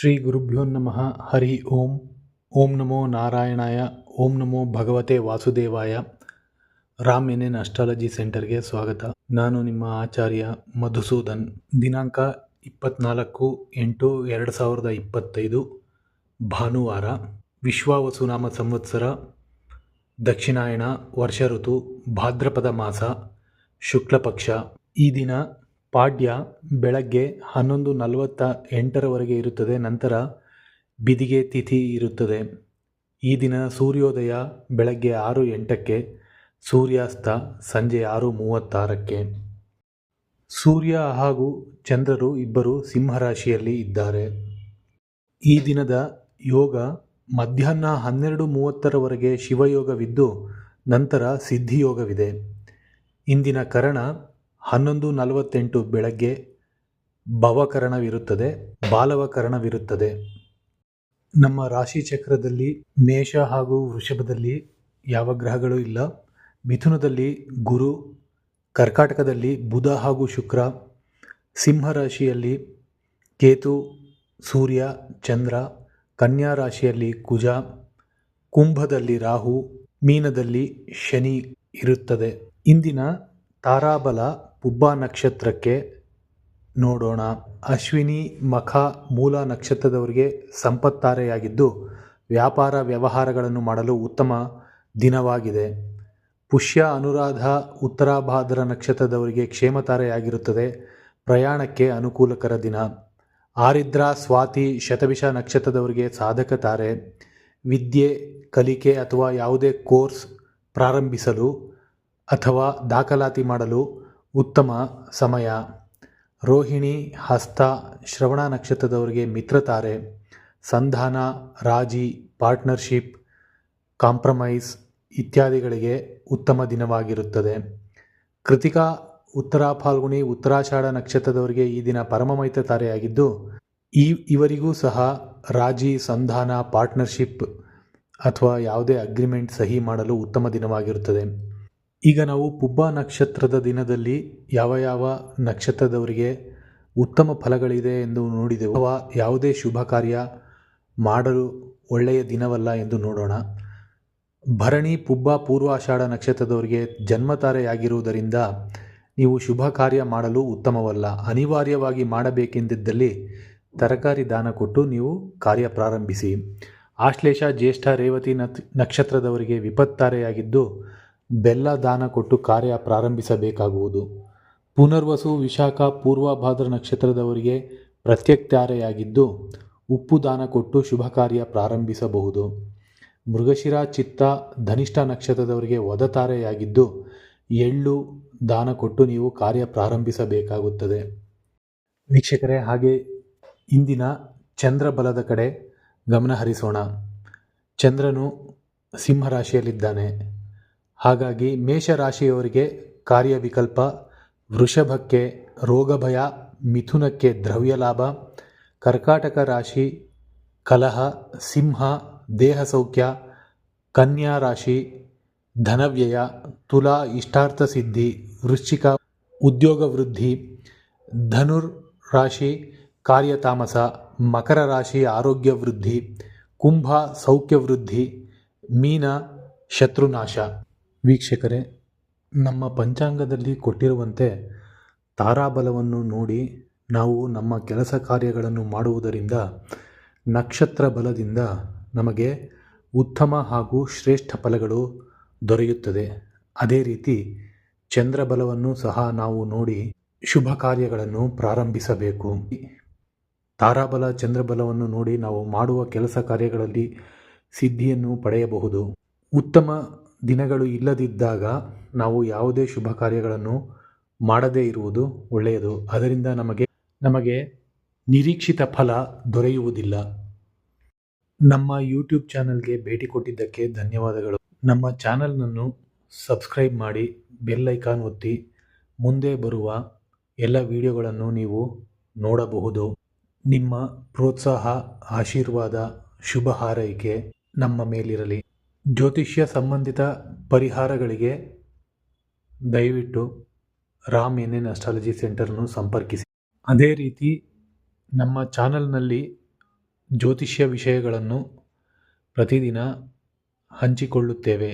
ಶ್ರೀ ಗುರುಭ್ಯೋ ನಮಃ. ಹರಿ ಓಂ. ಓಂ ನಮೋ ನಾರಾಯಣಾಯ. ಓಂ ನಮೋ ಭಗವತೆ ವಾಸುದೇವಾಯ. ರಾಮ್ ಎನ್ ಎನ್ ಅಸ್ಟ್ರಾಲಜಿ ಸೆಂಟರ್ಗೆ ಸ್ವಾಗತ. ನಾನು ನಿಮ್ಮ ಆಚಾರ್ಯ ಮಧುಸೂದನ್. ದಿನಾಂಕ ಇಪ್ಪತ್ನಾಲ್ಕು ಎಂಟು ಎರಡು ಸಾವಿರದ ಇಪ್ಪತ್ತೈದು, ಭಾನುವಾರ, ವಿಶ್ವಾವಸುನಾಮ ಸಂವತ್ಸರ, ದಕ್ಷಿಣಾಯಣ ವರ್ಷ ಋತು ಭಾದ್ರಪದ ಮಾಸ, ಶುಕ್ಲಪಕ್ಷ. ಈ ದಿನ ಪಾಡ್ಯ ಬೆಳಗ್ಗೆ ಹನ್ನೊಂದು ನಲವತ್ತ ಎಂಟರವರೆಗೆ ಇರುತ್ತದೆ, ನಂತರ ಬಿದಿಗೆ ತಿಥಿ ಇರುತ್ತದೆ. ಈ ದಿನ ಸೂರ್ಯೋದಯ ಬೆಳಗ್ಗೆ ಆರು ಎಂಟಕ್ಕೆ, ಸೂರ್ಯಾಸ್ತ ಸಂಜೆ ಆರು ಮೂವತ್ತಾರಕ್ಕೆ. ಸೂರ್ಯ ಹಾಗೂ ಚಂದ್ರರು ಇಬ್ಬರು ಸಿಂಹರಾಶಿಯಲ್ಲಿ ಇದ್ದಾರೆ. ಈ ದಿನದ ಯೋಗ ಮಧ್ಯಾಹ್ನ ಹನ್ನೆರಡು ಮೂವತ್ತರವರೆಗೆ ಶಿವಯೋಗವಿದ್ದು, ನಂತರ ಸಿದ್ಧಿಯೋಗವಿದೆ. ಇಂದಿನ ಕರಣ ಹನ್ನೊಂದು ನಲವತ್ತೆಂಟು ಬೆಳಗ್ಗೆ ಭವಕರಣವಿರುತ್ತದೆ, ಬಾಲವಕರಣವಿರುತ್ತದೆ. ನಮ್ಮ ರಾಶಿ ಚಕ್ರದಲ್ಲಿ ಮೇಷ ಹಾಗೂ ವೃಷಭದಲ್ಲಿ ಯಾವ ಗ್ರಹಗಳು ಇಲ್ಲ. ಮಿಥುನದಲ್ಲಿ ಗುರು, ಕರ್ಕಾಟಕದಲ್ಲಿ ಬುಧ ಹಾಗೂ ಶುಕ್ರ ಸಿಂಹ ರಾಶಿಯಲ್ಲಿ ಕೇತು, ಸೂರ್ಯ, ಚಂದ್ರ ಕನ್ಯಾ ರಾಶಿಯಲ್ಲಿ ಕುಜ, ಕುಂಭದಲ್ಲಿ ರಾಹು, ಮೀನದಲ್ಲಿ ಶನಿ ಇರುತ್ತದೆ. ಇಂದಿನ ತಾರಾಬಲ ಪುಬ್ಬ ನಕ್ಷತ್ರಕ್ಕೆ ನೋಡೋಣ. ಅಶ್ವಿನಿ ಮಖ ಮೂಲ ನಕ್ಷತ್ರದವರಿಗೆ ಸಂಪತ್ತಾರೆಯಾಗಿದ್ದು, ವ್ಯಾಪಾರ ವ್ಯವಹಾರಗಳನ್ನು ಮಾಡಲು ಉತ್ತಮ ದಿನವಾಗಿದೆ. ಪುಷ್ಯ ಅನುರಾಧ ಉತ್ತರಾಭಾದ್ರ ನಕ್ಷತ್ರದವರಿಗೆ ಕ್ಷೇಮತಾರೆಯಾಗಿರುತ್ತದೆ. ಪ್ರಯಾಣಕ್ಕೆ ಅನುಕೂಲಕರ ದಿನ. ಆರಿದ್ರ ಸ್ವಾತಿ ಶತಭಿಷ ನಕ್ಷತ್ರದವರಿಗೆ ಸಾಧಕ ತಾರೆ ವಿದ್ಯೆ, ಕಲಿಕೆ ಅಥವಾ ಯಾವುದೇ ಕೋರ್ಸ್ ಪ್ರಾರಂಭಿಸಲು ಅಥವಾ ದಾಖಲಾತಿ ಮಾಡಲು ಉತ್ತಮ ಸಮಯ. ರೋಹಿಣಿ, ಹಸ್ತ, ಶ್ರವಣ ನಕ್ಷತ್ರದವರಿಗೆ ಮಿತ್ರತಾರೆ ಸಂಧಾನ, ರಾಜಿ, ಪಾರ್ಟ್ನರ್ಶಿಪ್, ಕಾಂಪ್ರಮೈಸ್ ಇತ್ಯಾದಿಗಳಿಗೆ ಉತ್ತಮ ದಿನವಾಗಿರುತ್ತದೆ. ಕೃತಿಕಾ, ಉತ್ತರ ಫಾಲ್ಗುಣಿ, ಉತ್ತರಾಷಾಢ ನಕ್ಷತ್ರದವರಿಗೆ ಈ ದಿನ ಪರಮ ತಾರೆಯಾಗಿದ್ದು, ಈ ಇವರಿಗೂ ಸಹ ರಾಜಿ, ಸಂಧಾನ, ಪಾರ್ಟ್ನರ್ಶಿಪ್ ಅಥವಾ ಯಾವುದೇ ಅಗ್ರಿಮೆಂಟ್ ಸಹಿ ಮಾಡಲು ಉತ್ತಮ ದಿನವಾಗಿರುತ್ತದೆ. ಈಗ ನಾವು ಪುಬ್ಬ ನಕ್ಷತ್ರದ ದಿನದಲ್ಲಿ ಯಾವ ಯಾವ ನಕ್ಷತ್ರದವರಿಗೆ ಉತ್ತಮ ಫಲಗಳಿದೆ ಎಂದು ನೋಡಿದೆವು, ಅಥವಾ ಯಾವುದೇ ಶುಭ ಕಾರ್ಯ ಮಾಡಲು ಒಳ್ಳೆಯ ದಿನವಲ್ಲ ಎಂದು ನೋಡೋಣ. ಭರಣಿ ಪುಬ್ಬ ಪೂರ್ವಾಷಾಢ ನಕ್ಷತ್ರದವರಿಗೆ ಜನ್ಮತಾರೆಯಾಗಿರುವುದರಿಂದ ನೀವು ಶುಭ ಕಾರ್ಯ ಮಾಡಲು ಉತ್ತಮವಲ್ಲ. ಅನಿವಾರ್ಯವಾಗಿ ಮಾಡಬೇಕೆಂದಿದ್ದಲ್ಲಿ ತರಕಾರಿ ದಾನ ಕೊಟ್ಟು ನೀವು ಕಾರ್ಯ ಪ್ರಾರಂಭಿಸಿ. ಆಶ್ಲೇಷ ಜ್ಯೇಷ್ಠ ರೇವತಿ ನಕ್ಷತ್ರದವರಿಗೆ ವಿಪತ್ತಾರೆಯಾಗಿದ್ದು ಬೆಲ್ಲ ದಾನ ಕೊಟ್ಟು ಕಾರ್ಯ ಪ್ರಾರಂಭಿಸಬೇಕಾಗುವುದು. ಪುನರ್ವಸು ವಿಶಾಖ ಪೂರ್ವಭಾದ್ರ ನಕ್ಷತ್ರದವರಿಗೆ ಪ್ರತ್ಯಕ್ತಾರೆಯಾಗಿದ್ದು ಉಪ್ಪು ದಾನ ಕೊಟ್ಟು ಶುಭ ಕಾರ್ಯ ಪ್ರಾರಂಭಿಸಬಹುದು. ಮೃಗಶಿರ ಚಿತ್ತ ಧನಿಷ್ಠ ನಕ್ಷತ್ರದವರಿಗೆ ಒದತಾರೆಯಾಗಿದ್ದು ಎಳ್ಳು ದಾನ ಕೊಟ್ಟು ನೀವು ಕಾರ್ಯ ಪ್ರಾರಂಭಿಸಬೇಕಾಗುತ್ತದೆ. ವೀಕ್ಷಕರೇ, ಹಾಗೆ ಇಂದಿನ ಚಂದ್ರ ಬಲದ ಕಡೆ ಗಮನ ಹರಿಸೋಣ ಚಂದ್ರನು ಸಿಂಹರಾಶಿಯಲ್ಲಿದ್ದಾನೆ ಹಾಗಾಗಿ ಮೇಷರಾಶಿಯವರಿಗೆ ಕಾರ್ಯವಿಕಲ್ಪ ವೃಷಭಕ್ಕೆ ರೋಗ ಭಯ ಮಿಥುನಕ್ಕೆ ದ್ರವ್ಯ ಲಾಭ ಕರ್ಕಾಟಕ ರಾಶಿ ಕಲಹ ಸಿಂಹ ದೇಹ ಸೌಖ್ಯ ಕನ್ಯಾ ರಾಶಿ ಧನವ್ಯಯ ತುಲಾ ಇಷ್ಟಾರ್ಥ ಸಿದ್ಧಿ ವೃಶ್ಚಿಕ ಉದ್ಯೋಗ ವೃದ್ಧಿ ಧನುರ್ ರಾಶಿ ಕಾರ್ಯತಾಮಸ ಮಕರ ರಾಶಿ ಆರೋಗ್ಯ ವೃದ್ಧಿ ಕುಂಭ ಸೌಖ್ಯ ವೃದ್ಧಿ ಮೀನ ಶತ್ರುನಾಶ ವೀಕ್ಷಕರೇ, ನಮ್ಮ ಪಂಚಾಂಗದಲ್ಲಿ ಕೊಟ್ಟಿರುವಂತೆ ತಾರಾಬಲವನ್ನು ನೋಡಿ ನಾವು ನಮ್ಮ ಕೆಲಸ ಕಾರ್ಯಗಳನ್ನು ಮಾಡುವುದರಿಂದ ನಕ್ಷತ್ರ ಬಲದಿಂದ ನಮಗೆ ಉತ್ತಮ ಹಾಗೂ ಶ್ರೇಷ್ಠ ಫಲಗಳು ದೊರೆಯುತ್ತದೆ. ಅದೇ ರೀತಿ ಚಂದ್ರಬಲವನ್ನು ಸಹ ನಾವು ನೋಡಿ ಶುಭ ಕಾರ್ಯಗಳನ್ನು ಪ್ರಾರಂಭಿಸಬೇಕು. ತಾರಾಬಲ ಚಂದ್ರಬಲವನ್ನು ನೋಡಿ ನಾವು ಮಾಡುವ ಕೆಲಸ ಕಾರ್ಯಗಳಲ್ಲಿ ಸಿದ್ಧಿಯನ್ನು ಪಡೆಯಬಹುದು. ಉತ್ತಮ ದಿನಗಳು ಇಲ್ಲದಿದ್ದಾಗ ನಾವು ಯಾವುದೇ ಶುಭ ಕಾರ್ಯಗಳನ್ನು ಮಾಡದೇ ಇರುವುದು ಒಳ್ಳೆಯದು. ಅದರಿಂದ ನಮಗೆ ನಮಗೆ ನಿರೀಕ್ಷಿತ ಫಲ ದೊರೆಯುವುದಿಲ್ಲ. ನಮ್ಮ ಯೂಟ್ಯೂಬ್ ಚಾನಲ್ಗೆ ಭೇಟಿ ಕೊಟ್ಟಿದ್ದಕ್ಕೆ ಧನ್ಯವಾದಗಳು. ನಮ್ಮ ಚಾನಲ್ನನ್ನು ಸಬ್ಸ್ಕ್ರೈಬ್ ಮಾಡಿ ಬೆಲ್ ಐಕಾನ್ ಒತ್ತಿ. ಮುಂದೆ ಬರುವ ಎಲ್ಲ ವಿಡಿಯೋಗಳನ್ನು ನೀವು ನೋಡಬಹುದು. ನಿಮ್ಮ ಪ್ರೋತ್ಸಾಹ, ಆಶೀರ್ವಾದ, ಶುಭ ಹಾರೈಕೆ ನಮ್ಮ ಮೇಲಿರಲಿ. ಜ್ಯೋತಿಷ್ಯ ಸಂಬಂಧಿತ ಪರಿಹಾರಗಳಿಗೆ ದಯವಿಟ್ಟು ರಾಮ್ ಎನ್ ಎನ್ ಅಸ್ಟ್ರಾಲಜಿ ಸೆಂಟರ್ನು ಸಂಪರ್ಕಿಸಿ. ಅದೇ ರೀತಿ ನಮ್ಮ ಚಾನಲ್ನಲ್ಲಿ ಜ್ಯೋತಿಷ್ಯ ವಿಷಯಗಳನ್ನು ಪ್ರತಿದಿನ ಹಂಚಿಕೊಳ್ಳುತ್ತೇವೆ.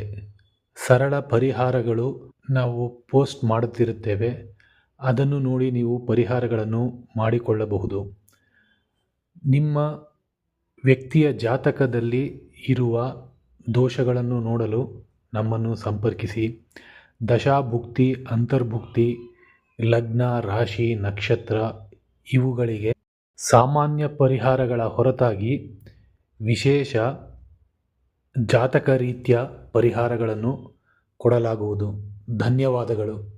ಸರಳ ಪರಿಹಾರಗಳು ನಾವು ಪೋಸ್ಟ್ ಮಾಡುತ್ತಿರುತ್ತೇವೆ. ಅದನ್ನು ನೋಡಿ ನೀವು ಪರಿಹಾರಗಳನ್ನು ಮಾಡಿಕೊಳ್ಳಬಹುದು. ನಿಮ್ಮ ವ್ಯಕ್ತಿಯ ಜಾತಕದಲ್ಲಿ ಇರುವ ದೋಷಗಳನ್ನು ನೋಡಲು ನಮ್ಮನ್ನು ಸಂಪರ್ಕಿಸಿ. ದಶಾಭುಕ್ತಿ, ಅಂತರ್ಭುಕ್ತಿ, ಲಗ್ನ, ರಾಶಿ, ನಕ್ಷತ್ರ ಇವುಗಳಿಗೆ ಸಾಮಾನ್ಯ ಪರಿಹಾರಗಳ ಹೊರತಾಗಿ ವಿಶೇಷ ಜಾತಕ ರೀತಿಯ ಪರಿಹಾರಗಳನ್ನು ಕೊಡಲಾಗುವುದು. ಧನ್ಯವಾದಗಳು.